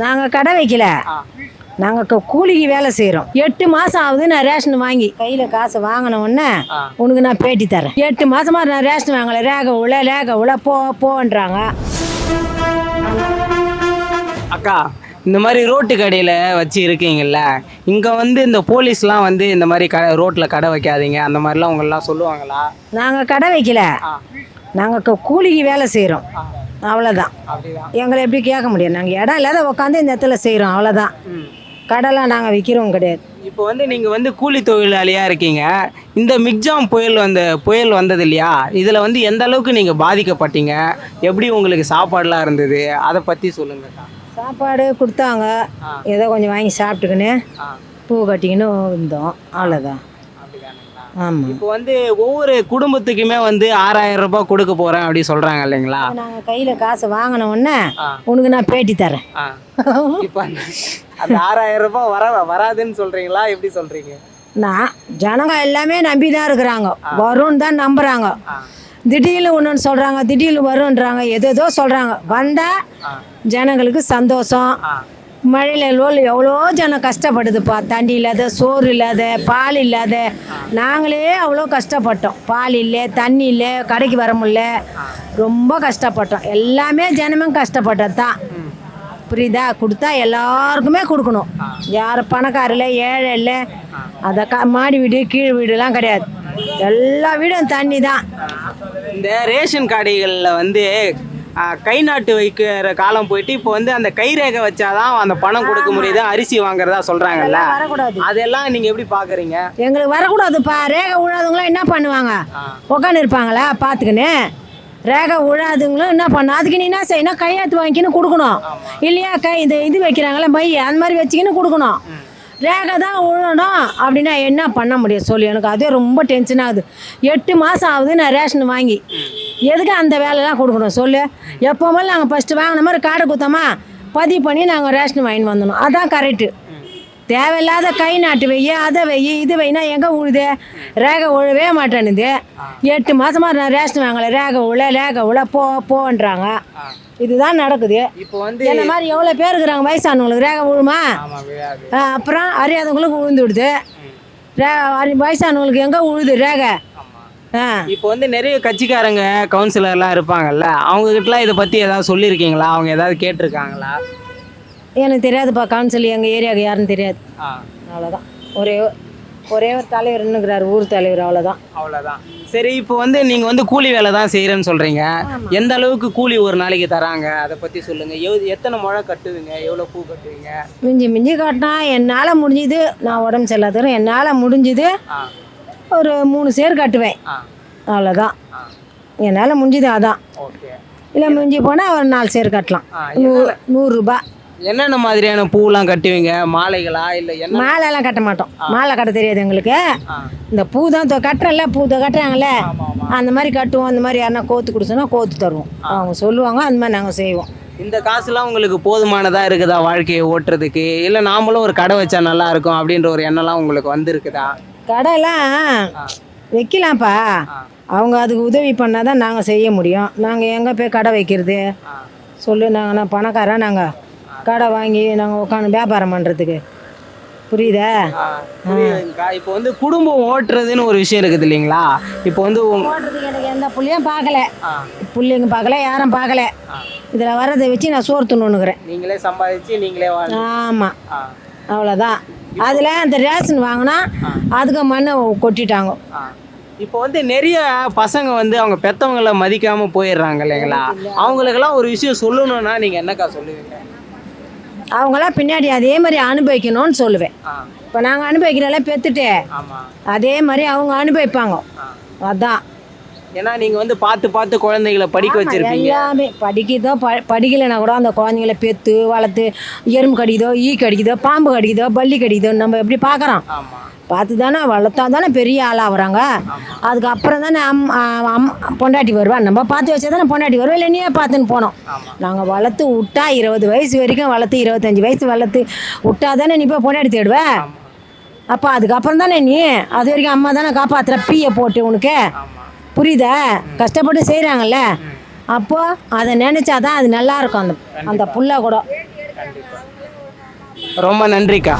நாங்கள் கடை வைக்கல. நாங்கள் கூலிக்கு வேலை செய்கிறோம் எட்டு மாதம் ஆகுது நான் ரேஷன் வாங்கி கையில் காசு வாங்கின உடனே உனக்கு நான் பேட்டி தரேன் எட்டு மாசமா நான் ரேஷன் வாங்கலை. ரேக உள்ள ரேக உள்ள போ போன்றாங்க. அக்கா இந்த மாதிரி ரோட்டு கடையில் வச்சு இருக்கீங்கல்ல இங்கே வந்து இந்த போலீஸ்லாம் வந்து இந்த மாதிரி கடை ரோட்டில் கடை வைக்காதீங்க. அந்த மாதிரிலாம் உங்களெலாம் சொல்லுவாங்களா? நாங்கள் கடை வைக்கல. நாங்கள் கூலிக்கு வேலை செய்கிறோம் அவ்வளோதான் எங்களை எப்படி கேட்க முடியும்? நாங்கள் இடம் இல்லாத உட்காந்து இந்த இடத்துல செய்கிறோம் அவ்வளோதான் கடைலாம் நாங்கள் விற்கிறோம் கிடையாது. இப்போ வந்து நீங்கள் வந்து கூலி தொழிலாளியாக இருக்கீங்க. இந்த மிக்ஜாம் புயல் வந்த புயல் வந்தது இல்லையா இதில் வந்து எந்த அளவுக்கு நீங்கள் பாதிக்கப்பட்டீங்க? எப்படி உங்களுக்கு சாப்பாடுலாம் இருந்தது? அதை பற்றி சொல்லுங்கக்கா சாப்பாடு கொடுத்தாங்க. ஏதோ கொஞ்சம் வாங்கி சாப்பிட்டுக்கின்னு பூ கட்டிக்கின்னு இருந்தோம். அவ்வளோதான் இப்போ வந்து ஒவ்வொரு குடும்பத்துக்குமே வந்து ஆறாயிரம் ரூபாய் கொடுக்க போகிறேன் அப்படி சொல்கிறாங்க இல்லைங்களா? நாங்கள் கையில் காசு வாங்கின உடனே. உனக்கு நான் பேட்டி தரேன். இப்போ அந்த ஆறாயிரம் ரூபாய் வர வராதுன்னு சொல்கிறீங்களா எப்படி சொல்கிறீங்க நான் ஜனங்க எல்லாமே நம்பி தான் இருக்கிறாங்க வரும்னு தான் நம்புகிறாங்க திடீர்னு ஒன்று சொல்கிறாங்க திடீர்னு வரும்ன்றாங்க எதேதோ சொல்கிறாங்க வந்தால் ஜனங்களுக்கு சந்தோஷம். மழையில் லோல் எவ்வளோ ஜனம் கஷ்டப்படுதுப்பா. தண்ணி இல்லாத சோறு இல்லாத பால் இல்லாத. நாங்களே அவ்வளோ கஷ்டப்பட்டோம். பால் இல்லை தண்ணி இல்லை கடைக்கு வர முடியல. ரொம்ப கஷ்டப்பட்டோம். எல்லாமே ஜனமும் கஷ்டப்பட்டது தான். புரியுதா? கொடுத்தா எல்லாருக்குமே கொடுக்கணும். யார் பணக்காரில் ஏழை இல்லை அதை க மாடி வீடு கீழ் வீடுலாம் கிடையாது. எல்லா வீடும் தண்ணி தான். இந்த ரேஷன் கடைகளில் வந்து கை நாட்டு வைக்கிற காலம் போயிட்டு இப்போ வந்து அந்த கைரேகை வச்சாதான் அந்த பணம் கொடுக்க முடியுது அரிசி வாங்குறதா சொல்கிறாங்கல்ல வரக்கூடாது. அதெல்லாம் நீங்கள் எப்படி பார்க்குறீங்க எங்களுக்கு வரக்கூடாதுப்பா. ரேகை விழாதவங்களாம் என்ன பண்ணுவாங்க? உட்காந்து இருப்பாங்களா பார்த்துக்கின்னு ரேகை விழாதவங்களும் என்ன பண்ண அதுக்கு நீ என்ன செய்யணும்? கையெழுத்து வாங்கிக்கின்னு கொடுக்கணும். இல்லையா? கை இந்த இது வைக்கிறாங்களே மை அந்த மாதிரி வச்சுக்கின்னு கொடுக்கணும். ரேகை தான் விழணும் அப்படின்னா என்ன பண்ண முடியும் சொல்லி? எனக்கு அதே ரொம்ப டென்ஷன் ஆகுது. எட்டு மாதம் ஆகுது நான் ரேஷன் வாங்கி. எதுக்கு அந்த வேலைலாம் கொடுக்கணும் சொல்லு? எப்போவுமே நாங்கள் ஃபஸ்ட்டு வாங்கின மாதிரி காடை குத்தமா பதிவு பண்ணி நாங்கள் ரேஷன் வாங்கின்னு வந்தணும். அதான் கரெக்டு தேவையில்லாத கை நாட்டு வெய்ய அதை வெய்ய இது வெய்னா எங்கே உழுது? ரேகை உழவே மாட்டேனுது எட்டு மாதமாக நான் ரேஷன் வாங்கலை. ரேகை உழ ரேகை உழ போ போன்றாங்க. இதுதான் நடக்குது. இப்போ வந்து என்ன மாதிரி எவ்வளோ பேர் இருக்கிறாங்க வயசானவங்களுக்கு? ரேகை விழுமா அப்புறம் அறியாதவங்களுக்கு விழுந்து விடுது வயசானவங்களுக்கு எங்கே உழுது ரேகை? இப்போ வந்து நிறைய கட்சிக்காரங்க கவுன்சிலர்லாம் இருப்பாங்கல்ல அவங்க கிட்டலாம் இதை பற்றி ஏதாவது சொல்லியிருக்கீங்களா? அவங்க ஏதாவது கேட்டிருக்காங்களா? எனக்கு தெரியாதுப்பா கவுன்சில் எங்கள் ஏரியாவுக்கு யாருன்னு தெரியாது. அவ்வளோதான் ஒரே ஒரே ஒரு தலைவர் நின்னுக்கிறாரு ஊர் தலைவர் அவ்வளோதான் அவ்வளோதான் சரி இப்போ வந்து நீங்கள் வந்து கூலி வேலை தான் செய்கிறேன்னு சொல்கிறீங்க எந்த அளவுக்கு கூலி ஒரு நாளைக்கு தராங்க? அதை பற்றி சொல்லுங்கள் எவ் எத்தனை முழை கட்டுவீங்க? எவ்வளோ பூ கட்டுவீங்க? மிஞ்சி மிஞ்சி காட்டினா என்னால் முடிஞ்சுது. நான் உடம்பு சரியில்லாதவரும் என்னால் முடிஞ்சுது. ஒரு மூணு சேர் கட்டுவேன். அவ்வளோதான் என்னால் முடிஞ்சுது அதான். இல்லை மிஞ்சி போனால் ஒரு நாலு சேர் கட்டலாம். நூ நூறுரூபா என்னென்ன மாதிரியான பூலாம் கட்டுவீங்க? மாலைகளா? இல்லை என்ன? மாலைலாம் கட்ட மாட்டோம். மாலை கட்ட தெரியாது எங்களுக்கு. இந்த பூ தான் கட்டுறல்ல பூ கட்டுறாங்கல்ல. அந்த மாதிரி கட்டுவோம். அந்த மாதிரி யாருன்னா கோத்து கொடுத்தோன்னா கோத்து தருவோம். அவங்க சொல்லுவாங்க அந்த மாதிரி நாங்கள் செய்வோம். இந்த காசுலாம் உங்களுக்கு போதுமானதாக இருக்குதா வாழ்க்கையை ஓட்டுறதுக்கு? இல்லை நாமளும் ஒரு கடை வச்சா நல்லா இருக்கும் அப்படின்ற ஒரு எண்ணம்லாம் உங்களுக்கு வந்திருக்குதா? கடைலாம் வைக்கலாம்ப்பா. அவங்க அதுக்கு உதவி பண்ணால் தான் நாங்கள் செய்ய முடியும். நாங்கள் எங்கே போய் கடை வைக்கிறது? சொல்லு நாங்கள் பணக்காரன் நாங்கள் கடை வாங்கி நாங்கள் உட்காந்து வியாபாரம் பண்ணுறதுக்கு புரியுதா? இப்போ வந்து குடும்பம் ஓட்டுறதுன்னு ஒரு விஷயம் இருக்குது இல்லைங்களா? இப்போ வந்து எனக்கு எந்த புள்ளையும் பார்க்கல. பிள்ளைங்க பார்க்கல யாரும் பார்க்கல. இதில் வரதை வச்சு நான் சோறு துண்ணுக்கிறேன் நீங்களே சம்பாதிச்சு நீங்களே ஆமாம் அவ்வளோதான் அதில் அந்த ரேஷன் வாங்கினா அதுக்கு மண்ணை கொட்டிட்டாங்க. இப்போ வந்து நிறைய பசங்க வந்து அவங்க பெத்தவங்களை மதிக்காம போயிடுறாங்க இல்லைங்களா? அவங்களுக்கெல்லாம் ஒரு விஷயம் சொல்லணும்னா நீங்க என்னக்கா சொல்லுவீங்க? அவங்களாம் பின்னாடி அதே மாதிரி அனுபவிக்கணும்னு சொல்லுவேன். இப்போ நாங்கள் அனுபவிக்கிறனால பெற்றுட்டு அதே மாதிரி அவங்க அனுபவிப்பாங்க. அதான். ஏன்னா நீங்க வந்து பார்த்து பார்த்து குழந்தைகளை படிக்க வச்சிருப்பீங்க. எல்லாமே படிக்குதோ ப படிக்கலைன்னா கூட அந்த குழந்தைங்கள பெற்று வளர்த்து எறும்பு கடிக்குதோ ஈ கடிக்குதோ பாம்பு கடிக்குதோ பல்லி கடிக்குதோ நம்ம எப்படி பார்க்குறோம்? பார்த்து தானே வளர்த்தா தானே பெரிய ஆளாகிறாங்க அதுக்கப்புறம் தானே அம் அம் பொண்டாட்டி வருவா. நம்ம பார்த்து வச்சா தானே பொண்டாட்டி வருவா. இல்லை நீயே பார்த்துன்னு போனோம். நாங்கள் வளர்த்து விட்டா இருபது வயசு வரைக்கும் வளர்த்து இருபத்தஞ்சி வயசு வளர்த்து விட்டா தானே நீ போய் பொண்டாட்டி தேடுவ? அப்போ அதுக்கப்புறம் தானே நீ அது வரைக்கும் அம்மா தானே காப்பாற்றுற பீயை போட்டு உனக்கு. புரியுதா? கஷ்டப்பட்டு செய்கிறாங்கல்ல அப்போ அதை நினச்சாதான் அது நல்லாயிருக்கும் அந்த அந்த புள்ள கூட. ரொம்ப நன்றிக்கா.